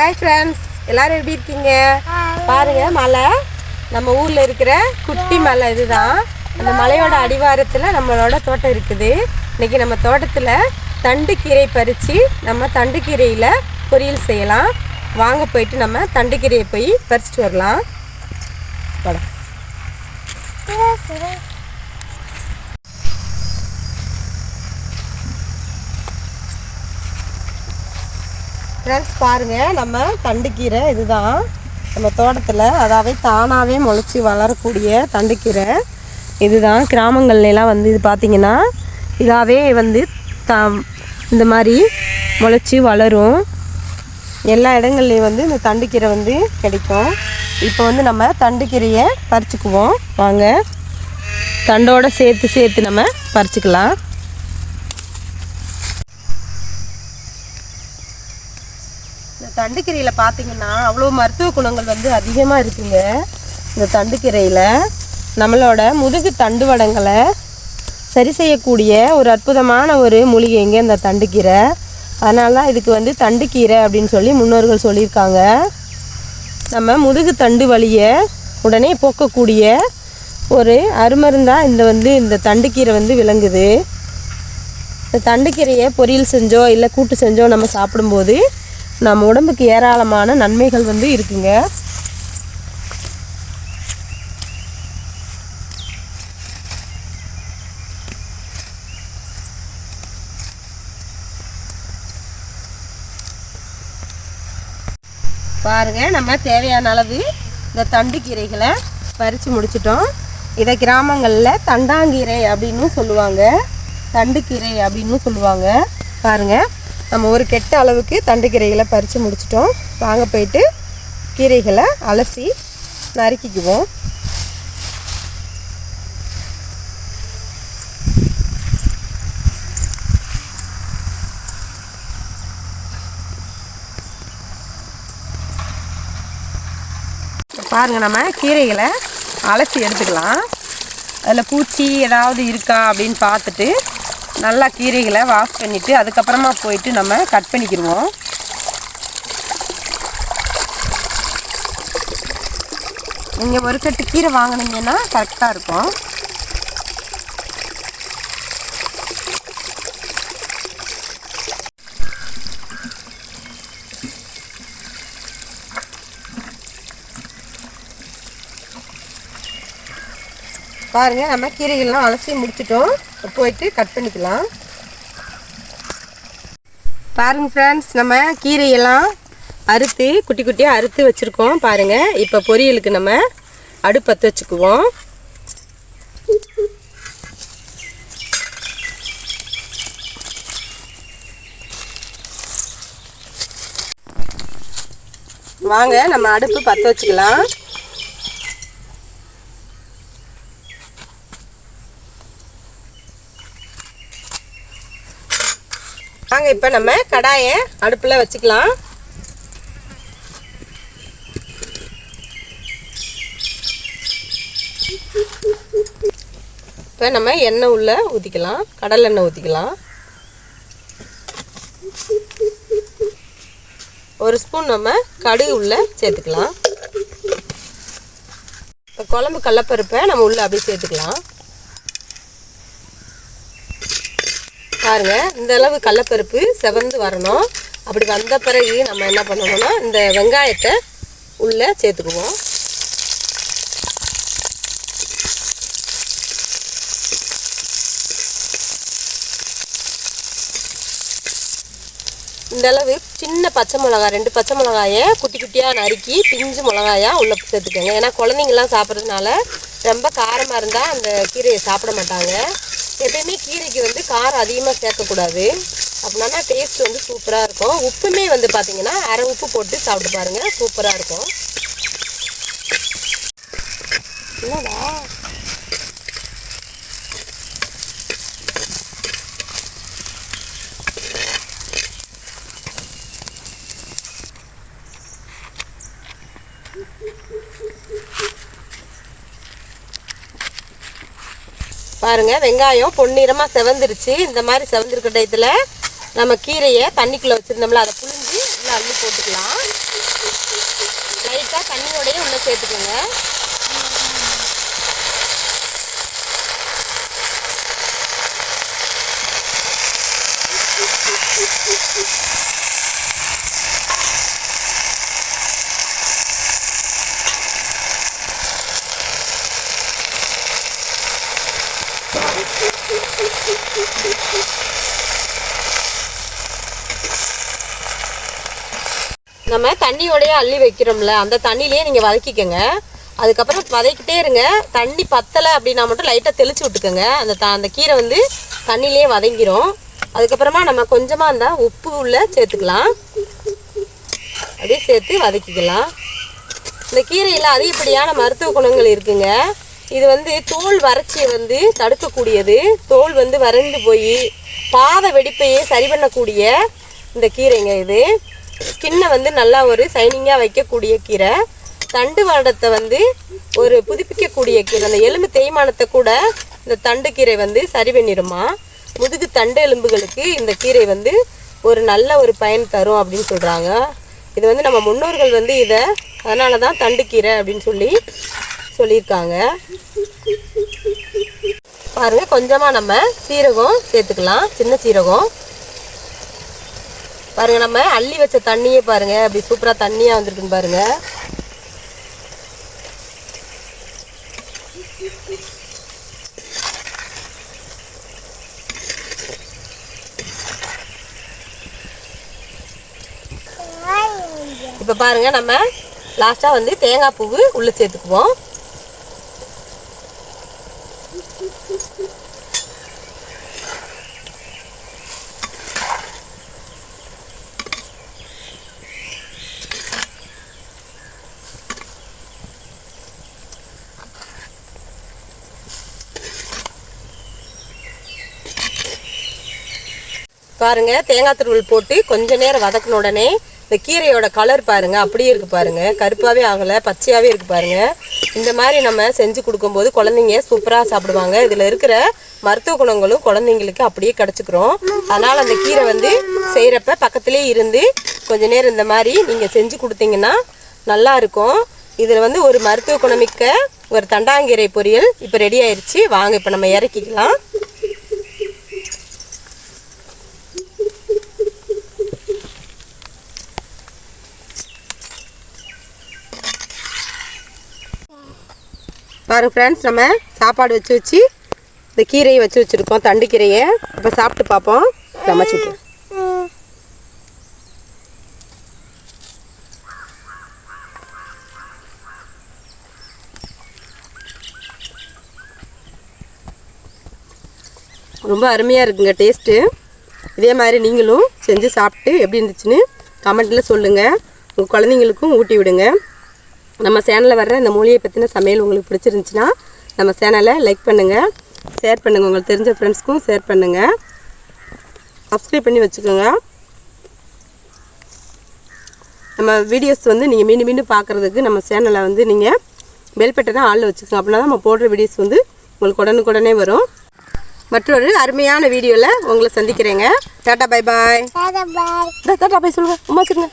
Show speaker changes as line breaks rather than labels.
Hi friends எல்லாரும் எப்படி இருக்கீங்க? பாருங்க மலை. நம்ம ஊர்ல இருக்கிற குட்டி மலை இதுதான். அந்த மலையோட அடிவாரத்தில் நம்மளோட தோட்டம் இருக்குது. இன்னைக்கு நம்ம தோட்டத்தில் தண்டு கீரை பறித்து நம்ம தண்டு கீரையில் பொரியல் செய்யலாம். வாங்க போயிட்டு நம்ம தண்டு கீரையை போய் பறிச்சுட்டு வரலாம். படம் ஃப்ரெண்ட்ஸ் பாருங்கள் நம்ம தண்டுக்கீரை இதுதான். நம்ம தோட்டத்தில் அதாவது தானாகவே முளைச்சி வளரக்கூடிய தண்டுக்கீரை. இதுதான் கிராமங்கள்லாம் வந்து இது பார்த்திங்கன்னா இதாகவே வந்து த இந்த மாதிரி முளைச்சி வளரும். எல்லா இடங்கள்லையும் வந்து இந்த தண்டுக்கீரை வந்து கிடைக்கும். இப்போ வந்து நம்ம தண்டுக்கீரையை பறிச்சுக்குவோம். வாங்க. தண்டோடு சேர்த்து சேர்த்து நம்ம பறிச்சுக்கலாம். தண்டுக்கீரையில் பார்த்தீங்கன்னா அவ்வளோ மருத்துவ குணங்கள் வந்து அதிகமாக இருக்குங்க. இந்த தண்டுக்கீரையில் நம்மளோட முதுகு தண்டுவடங்களை சரி செய்யக்கூடிய ஒரு அற்புதமான ஒரு மூலிகைங்க இந்த தண்டுக்கீரை. அதனால தான் இதுக்கு வந்து தண்டுக்கீரை அப்படின்னு சொல்லி முன்னோர்கள் சொல்லியிருக்காங்க. நம்ம முதுகு தண்டு வலியை உடனே போக்கக்கூடிய ஒரு அருமருந்தாக இந்த வந்து இந்த தண்டுக்கீரை வந்து விளங்குது. இந்த தண்டுக்கீரையை பொரியல் செஞ்சோ இல்லை கூட்டு செஞ்சோ நம்ம சாப்பிடும்போது நம்ம உடம்புக்கு ஏராளமான நன்மைகள் வந்து இருக்குங்க. பாருங்க நம்ம தேவையான அளவு இந்த தண்டு கீரைகளை பறித்து முடிச்சிட்டோம். இதை கிராமங்களில் தண்டாங்கீரை அப்படின்னு சொல்லுவாங்க. தண்டுக்கீரை அப்படின்னு சொல்லுவாங்க. பாருங்க. நம்ம ஒரு கெட்ட அளவுக்கு தண்டு கீரைகளை பறித்து முடிச்சிட்டோம். வாங்க போயிட்டு கீரைகளை அலசி நறுக்கிக்குவோம். பாருங்கள் நம்ம கீரைகளை அலசி எடுத்துக்கலாம். அதில் பூச்சி ஏதாவது இருக்கா அப்படின்னு பார்த்துட்டு நல்லா கீரைகளை வாஷ் பண்ணிவிட்டு அதுக்கப்புறமா போயிட்டு நம்ம கட் பண்ணிக்கிடுவோம் நீங்கள் ஒரு கட்டு கீரை வாங்கினீங்கன்னா கரெக்டாக இருக்கும். பாருங்கள் நம்ம கீரைகள்லாம் அலசி முடிச்சிட்டோம். போயிட்டு கட் பண்ணிக்கலாம். பாருங்க ஃப்ரெண்ட்ஸ் நம்ம கீரையெல்லாம் அறுத்து குட்டி குட்டியாக அறுத்து வச்சுருக்கோம் பாருங்கள் இப்போ பொரியலுக்கு நம்ம அடுப்பத்து வச்சுக்குவோம். வாங்க நம்ம அடுப்பு பற்ற வச்சுக்கலாம். வாங்க இப்போ நம்ம கடாயை அடுப்பில் வச்சுக்கலாம். இப்போ நம்ம எண்ணெய் உள்ள ஊற்றிக்கலாம் கடல் எண்ணெய் ஊற்றிக்கலாம் ஒரு ஸ்பூன் நம்ம கடுகு உள்ள சேர்த்துக்கலாம். இப்போ குழம்பு கடலப்பருப்பை நம்ம உள்ள அப்படியே சேர்த்துக்கலாம். பாருங்க. இந்த அளவு கடலப்பருப்பு செவந்து வரணும். அப்படி வந்த பிறகு நம்ம என்ன பண்ணணும்னா இந்த வெங்காயத்தை உள்ளே சேர்த்துக்குவோம். இந்த அளவு சின்ன பச்சை மிளகாய் ரெண்டு பச்சை மிளகாயை குட்டி குட்டியாக நறுக்கி பிஞ்சு மிளகாயா உள்ளே சேர்த்துக்கோங்க. ஏன்னா குழந்தைங்கலாம் சாப்பிட்றதுனால ரொம்ப காரமாக இருந்தால் அந்த கீரையை சாப்பிட மாட்டாங்க. எப்பயுமே கீரைக்கு வந்து காரம் அதிகமாக சேர்க்கக்கூடாது. அப்படின்னா டேஸ்ட் வந்து சூப்பராக இருக்கும். உப்புமே வந்து பார்த்தீங்கன்னா அரை உப்பு போட்டு சாப்பிட்டு பாருங்கள் சூப்பராக இருக்கும். என்னடா? பாருங்கள் வெங்காயம் பொன்னிறமாக செவந்துருச்சு. இந்த மாதிரி செவந்திருக்கிற டயத்தில் நம்ம கீரையை தண்ணிக்குள்ளே வச்சுருந்தோம்ல அதை புழிஞ்சு நல்லா அள்ளி போட்டுக்கலாம். லைட்டாக தண்ணியோடய ஒன்று சேர்த்துக்கோங்க. நம்ம தண்ணியோடய அள்ளி வைக்கிறோம்ல அந்த தண்ணியிலேயே நீங்கள் வதக்கிக்கோங்க. அதுக்கப்புறம் வதக்கிட்டே இருங்க. தண்ணி பத்தலை அப்படின்னா மட்டும் லைட்டாக தெளிச்சு விட்டுக்கோங்க. அந்த த அந்த கீரை வந்து தண்ணியிலே வதங்கிரும். அதுக்கப்புறமா நம்ம கொஞ்சமாக அந்த உப்பு உள்ள சேர்த்துக்கலாம். அப்படியே சேர்த்து வதக்கிக்கலாம். இந்த கீரையில் அதிகப்படியான மருத்துவ குணங்கள் இருக்குங்க. இது வந்து தோல் வறட்சியை வந்து தடுக்கக்கூடியது. தோல் வந்து வறண்டு போய் பாத வெடிப்பையே சரி பண்ணக்கூடிய இந்த கீரைங்க இது. ஸ்கின்னை வந்து நல்லா ஒரு சைனிங்காக வைக்கக்கூடிய கீரை. தண்டு வாடத்தை வந்து ஒரு புதுப்பிக்கக்கூடிய கீரை. அந்த எலும்பு தேய்மானத்தை கூட இந்த தண்டு கீரை வந்து சரி பண்ணிடுமா முதுகு தண்டு எலும்புகளுக்கு இந்த கீரை வந்து ஒரு நல்ல ஒரு பயன் தரும் அப்படின்னு சொல்கிறாங்க இது வந்து நம்ம முன்னோர்கள் வந்து இதை அதனால தான் தண்டுக்கீரை அப்படின்னு சொல்லி சொல்லியிருக்காங்க. பாருங்கள் கொஞ்சமாக நம்ம சீரகம் சேர்த்துக்கலாம். சின்ன சீரகம். பாருங்க நம்ம அள்ளி வச்ச தண்ணியே பாருங்க. அப்படி சூப்பராக தண்ணியாக வந்திருக்குன்னு பாருங்க. இப்போ பாருங்க நம்ம லாஸ்ட்டாக வந்து தேங்காய் பூவு உள்ளே சேர்த்துக்குவோம். பாருங்க தேங்காய் துருவல் போட்டு கொஞ்ச நேரம் வதக்கின உடனே இந்த கீரையோட கலர் பாருங்க அப்படியே இருக்கு பாருங்க. கருப்பாவே ஆகல பச்சையாவே இருக்கு பாருங்க. இந்த மாதிரி நம்ம செஞ்சு கொடுக்கும்போது குழந்தைங்க சூப்பரா சாப்பிடுவாங்க. இதுல இருக்கிற மருத்துவ குணங்களும் குழந்தைங்களுக்கு அப்படியே கிடைச்சிக்கிறோம். அதனால அந்த கீரை வந்து செய்யறப்ப பக்கத்திலே இருந்து கொஞ்ச நேரம் இந்த மாதிரி நீங்க செஞ்சு கொடுத்தீங்கன்னா நல்லா இருக்கும். இதில் வந்து ஒரு மருத்துவ குணமிக்க ஒரு தண்டாங்கீரை பொரியல் இப்போ ரெடி ஆயிருச்சு. வாங்க இப்போ நம்ம இறக்கிக்கலாம். பாருங்கள் ஃப்ரெண்ட்ஸ் நம்ம சாப்பாடு வச்சு வச்சு இந்த கீரையை வச்சு வச்சுருக்கோம் தண்டு கீரையை இப்போ சாப்பிட்டு பார்ப்போம். சமைச்சுட்டு ரொம்ப அருமையாக இருக்குங்க டேஸ்ட்டு இதே மாதிரி நீங்களும் செஞ்சு சாப்பிட்டு எப்படி இருந்துச்சுன்னு கமெண்ட்டில் சொல்லுங்கள் உங்கள் குழந்தைங்களுக்கும் ஊட்டி விடுங்க. நம்ம சேனலில் வர்ற இந்த மூலிகை பற்றின சமையல் உங்களுக்கு பிடிச்சிருந்துச்சுன்னா நம்ம சேனலை லைக் பண்ணுங்கள் ஷேர் பண்ணுங்கள் உங்களுக்கு தெரிஞ்ச ஃப்ரெண்ட்ஸ்க்கும் ஷேர் பண்ணுங்கள் சப்ஸ்கிரைப் பண்ணி வச்சுக்கோங்க. நம்ம வீடியோஸ் வந்து நீங்கள் மீண்டும் மீண்டும் பார்க்குறதுக்கு நம்ம சேனலை வந்து நீங்கள் பெல் பட்டனை ஆளில் வச்சுக்கோங்க. அப்படின்னா தான் நம்ம போடுற வீடியோஸ் வந்து உங்களுக்கு உடனுக்குடனே வரும். மற்றொரு அருமையான வீடியோவில் உங்களை சந்திக்கிறேங்க. Tata bye bye. Tata bye சொல்லுங்கள் உமா வச்சுருங்க.